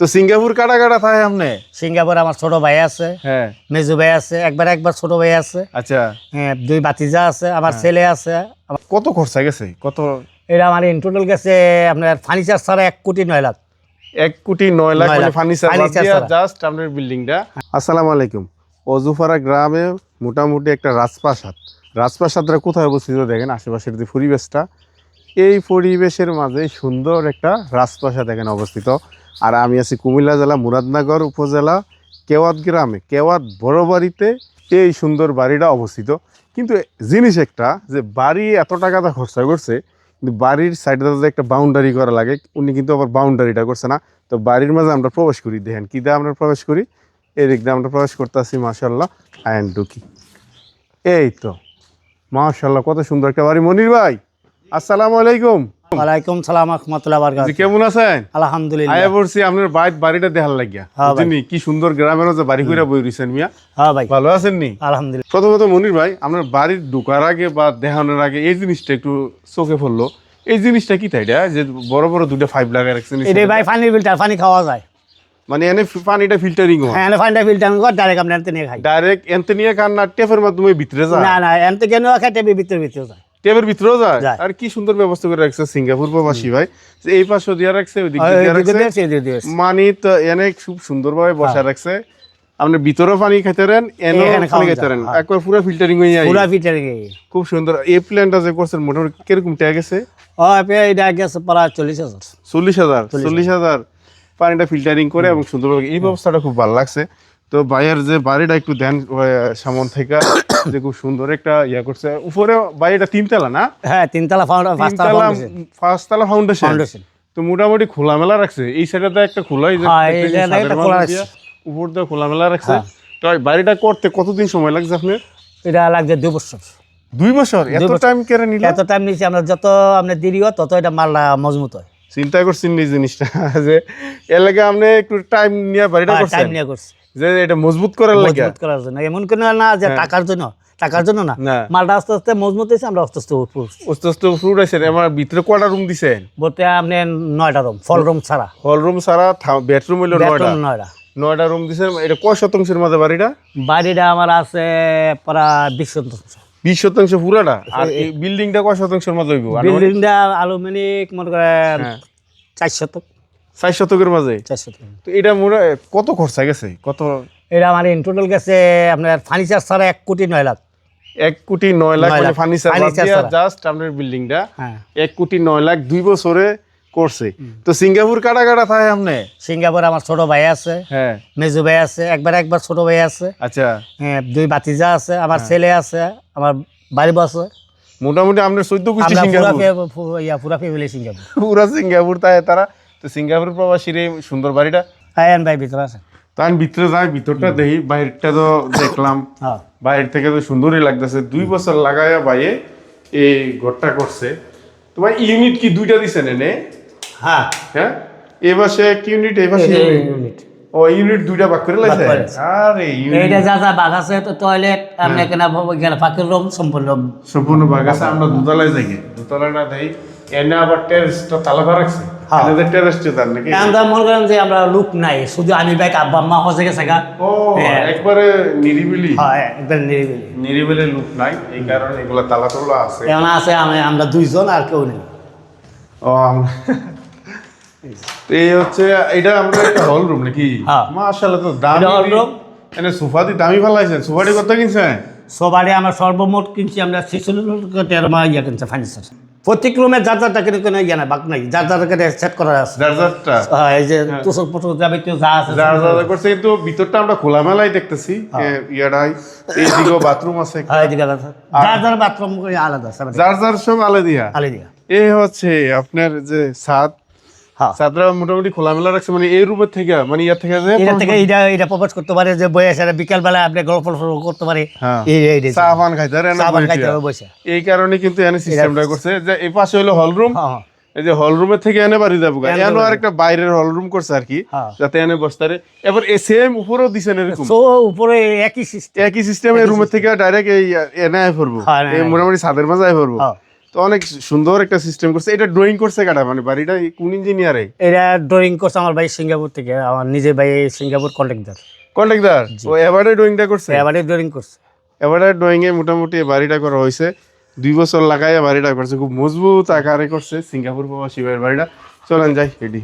তো সিঙ্গাপুর কাটা কাটা থাকে আপনি? সিঙ্গাপুর আমার ছোট ভাই আছে হ্যাঁ। মেজু ভাই আছে একবার একবার ছোট ভাই আছে। আচ্ছা। হ্যাঁ, দুই বাতিজা আছে আমার হ্যাঁ। ছেলে আছে। কত খরচা গেছে? কত? এটা আমার ইন টোটাল গেছে আপনার ফার্নিচার ছাড়া এক কোটি নয় লাখ। এক কোটি নয় লাখ ফার্নিচার ফার্নিচার জাস্ট আপনার বিল্ডিংটা আসসালামু আলাইকুম। অজুফারা গ্রামে মোটামুটি একটা রাজপ্রাসাদ। রাজপ্রাসাদটা কোথায় অবস্থিত দেখেন? আশেপাশের যে পরিবেশটা। এই পরিবেশের মাঝে সুন্দর একটা রাজপ্রাসাদ এখানে অবস্থিত। আর আমি আছি কুমিল্লা জেলা, মুরাদনগর উপজেলা, কেওয়াত গ্রামে। কেওয়াত বড় বাড়িতে এই সুন্দর বাড়িটা অবস্থিত। কিন্তু জিনিস একটা, যে বাড়ি এত টাকাটা খরচা করছে, কিন্তু বাড়ির সাইডে যে একটা বাউন্ডারি করা লাগে। উনি কিন্তু আবার বাউন্ডারিটা করছে না। তো বাড়ির মাঝে আমরা প্রবেশ করি। দেখেন, কী দিয়ে আমরা প্রবেশ করি? এই দিক দিয়ে আমরা প্রবেশ করতে আসি মাশাল্লাহ অ্যান্ড ঢুকি। এই তো মাশাল্লাহ কত সুন্দর একটা বাড়ি। মনির ভাই, আসসালামু আলাইকুম। ওয়ালাইকুম সালাম রহমতুল্লাহ বারকাত কেমন আছেন? আলহামদুলিল্লাহ। আয়া পড়ছি আপনার বাড়িটা দেখার লাগিয়া। হ্যাঁ কি সুন্দর গ্রামের যে বাড়ি কইরা বই রইছেন মিয়া। হ্যাঁ ভাই। ভালো আছেন নি? আলহামদুলিল্লাহ। প্রথমত মনির ভাই আপনার বাড়ির ঢোকার আগে বা দেখানোর আগে এই জিনিসটা একটু চোখে পড়ল। এই জিনিসটা কি তাই যে বড় বড় দুটো ফাইভ লাগাই রাখছেন এটা ভাই পানির ফিল্টার পানি খাওয়া যায়। মানে এনে পানিটা ফিল্টারিং হয়। হ্যাঁ পানিটা ফিল্টার করে ডাইরেক্ট আপনি এনতে নিয়ে খাই। ডাইরেক্ট এনতে নিয়ে কান না টেপের মাধ্যমে ভিতরে যায়। না না এনতে কেন খাই টেবির ভিতরে ভিতরে যায়। ভিতরেও যায়। আর কি সুন্দর ব্যবস্থা করে রাখছে সিঙ্গাপুর প্রবাসী ভাই। এই পাশে দিয়ে রাখছে ওই দিক দিয়ে রাখছে। মানে তো এনে খুব সুন্দরভাবে বসা রাখছে। আপনি ভিতরেও পানি খাইতে পারেন এনে পানি যায়, পারেন। হ্যাঁ। একবার পুরো ফিল্টারিং হয়ে পুরা ফিল্টারে খুব সুন্দর। এই প্ল্যানটা যে করছেন মোটামুটি কীরকম টাকা গেছে ও এটা গেছে প্রায় চল্লিশ হাজার। চল্লিশ হাজার। চল্লিশ হাজার। পানিটা ফিল্টারিং করে এবং সুন্দরভাবে এই ব্যবস্থাটা খুব ভালো লাগছে। তো ভাইয়ের যে বাড়িটা একটু দেন সামন থেকে যে খুব সুন্দর একটা ইয়া করছে। উপরে বাড়িটা তিনতলা না? হ্যাঁ তিনতলা ফাউন্ডেশন পাঁচতলা ফাউন্ডেশন ফাউন্ডেশন তো মোটামুটি খোলামেলা রাখছে। এই সাইডে একটা খোলা এই যে হ্যাঁ, এই জায়গাটা একটা মাঝে খোলা দিয়া রাখছে। উপর দিয়ে খোলামেলা রাখছে। হ্যাঁ। তো বাড়িটা করতে কতদিন সময় লাগছে আপনার? এটা লাগছে দুই বছর। দুই বছর? এত টাইম কেড়ে নিল এত টাইম নিচ্ছে আমরা যত আপনার দেরি হয় তত এটা মালটা মজবুত হয়। চিন্তা করছেন এই জিনিসটা যে এর লাগে আপনি একটু টাইম নিয়ে বাড়িটা টাইম নিয়ে করছে। যে এটা মজবুত করার লাগে। মজবুত করার জন্য। এমন কোনো না যে টাকার জন্য টাকার জন্য না। মালটা আস্তে আস্তে মজবুত হয়েছে আমরা আস্তে আস্তে আস্তে আস্তে ফ্রুট আছে আমার ভিতরে কয়টা রুম দিছেন? বলতে আপনি নয়টা রুম ফল রুম ছাড়া। হল রুম ছাড়া বেডরুম হইল নয়টা। নয়টা। নয়টা রুম দিছেন। এটা কয় শতাংশের মাঝে বাড়িটা? বাড়িটা আমার আছে প্রায় বিশ শতাংশ। বিশ শতাংশ পুরাটা আর এই বিল্ডিংটা কয় শতাংশের মাঝে হইব? বিল্ডিংটা আলুমিনিক মনে করেন হ্যাঁ। চার শতক। চার শতকের মাঝে? চার শতক। তো এটা মোটা কত খরচা গেছে? কত? এটা আমার ইন টোটাল গেছে আপনার ফার্নিচার ছাড়া এক কোটি নয় লাখ। এক কোটি নয় লাখ নয় মানে। ফার্নিচার জাস্ট আপনার বিল্ডিংটা। হ্যাঁ। এক কোটি নয় লাখ দুই বছরে করছে। তো সিঙ্গাপুর কাটা কাটা থাকে আপনি সিঙ্গাপুর আমার ছোট ভাই আছে হ্যাঁ। মেজু ভাই আছে একবার একবার ছোট ভাই আছে। আচ্ছা। হ্যাঁ, দুই বাতিজা আছে আমার হ্যাঁ। ছেলে আছে আমার বাড়ি আছে। মোটামুটি আপনার চোদ্দ গোষ্ঠী পুরা সিঙ্গাপুর। ইয়া পুরা ফ্যামিলি সিঙ্গাপুর। পুরা সিঙ্গাপুর তাই তারা। তো সিঙ্গাপুর প্রবাসীর এই সুন্দর বাড়িটা। আয়ান ভাই ভিতরে আছে। ভিতরে যাই ভিতরটা দেখি বাইরটা তো দেখলাম। হ্যাঁ। বাইরে থেকে তো সুন্দরই লাগতেছে। দুই বছর লাগায়া বাইয়ে এই ঘরটা করছে। তোমার ইউনিট কি দুইটা দিছেন এনে হ্যাঁ। হ্যাঁ? এ পাশে এক ইউনিট। ও ইউনিট দুইটা ভাগ করে লাইছে ভাগ আরে এইটা যা যা বাঘ আছে তো টয়লেট এখানে ফাঁকের রুম সম্পূর্ণ। সম্পূর্ণ ভাগ আছে আমরা দুতলায় যাই দুতলাটা দেই। এনে আবার টেরেসটা তালা রাখছে। হ্যাঁ। নাকি? আমরা মনে করেন যে আমরা লোক নাই শুধু আমি ভাই আব্বা আম্মা হজে গেছে গা। ও হ্যাঁ। একবারে নিরিবিলি। হ্যাঁ একদম নিরিবিলি। নিরিবিলি লুক নাই এই কারণে এগুলা তালা তোলা আছে আছে আমি আমরা দুইজন আর কেউ নেই। ও আমরা তো এই হচ্ছে এটা আমরা একটা হল রুম নাকি? হ্যাঁ। মাশাআল্লাহ তো দামি hall room। এনে সোফা দি দামি ফেলাইছেন সোফাটি কত কিনছেন সবারই আমার সর্বমোট কিনছি আমরা ছেচল্লিশ তেরো ইয়ে কিনছে ফার্নিচার প্রত্যেক রুমে যার কোনো ইয়ে বাক নাই। যার যারটা সেট করা আছে। যার যারটা। হ্যাঁ, এই যে তুষক পুষক যাবতীয় যা আছে যার যার করছে কিন্তু ভিতরটা আমরা খোলামেলাই দেখতেছি ইয়াটাই। বাথরুম আছে। হ্যাঁ। যার যার বাথরুম আলাদা আছে। যার যার সব আলাদা। এই হচ্ছে আপনার যে ছাদ হ্যাঁ। মোটামুটি খোলামেলা রাখছে মানে এই থেকে মানে ইয়ার থেকে যে এটা থেকে এটা এটা প্রবেশ করতে পারে যে বই আসে বিকাল বেলা আপনি গল্প করতে পারে। হ্যাঁ। এই এই এই- চা পান খাইতে পারে চা পান খাইতে হবে বসে। এই কারণে কিন্তু এনে সিস্টেমটা করছে। যে এই পাশে হলো হল রুম হ্যাঁ হ্যাঁ। এই যে হল রুমের থেকে এনে বাড়ি যাব এনে এনো আর একটা বাইরের হল রুম করছে আর কি হ্যাঁ। যাতে এনে বসতে পারে। এবার এ সেম উপরেও দিছেন এরকম। তো উপরে একই সিস্টেম একই সিস্টেম এই রুমের থেকে ডাইরেক্ট এই এনে আয় পড়ব হ্যাঁ। মোটামুটি ছাদের মাঝে আয় পড়ব হ্যাঁ। তো অনেক সুন্দর একটা সিস্টেম করছে। এটা ড্রয়িং করছে কাটা মানে বাড়িটা কোন ইঞ্জিনিয়ারে এটা ড্রয়িং করছে আমার ভাই সিঙ্গাপুর থেকে। আমার নিজের ভাই সিঙ্গাপুর কন্ট্রাক্টর কন্ট্রাক্টর ও এবারে ড্রয়িংটা করছে? এবারে ড্রয়িং করছে। এবারে ড্রয়িং এ মোটামুটি বাড়িটা করা হয়েছে। দুই বছর লাগাই বাড়িটা করছে। খুব মজবুত আকারে করছে সিঙ্গাপুর প্রবাসী বাড়িটা। চলেন যাই এটি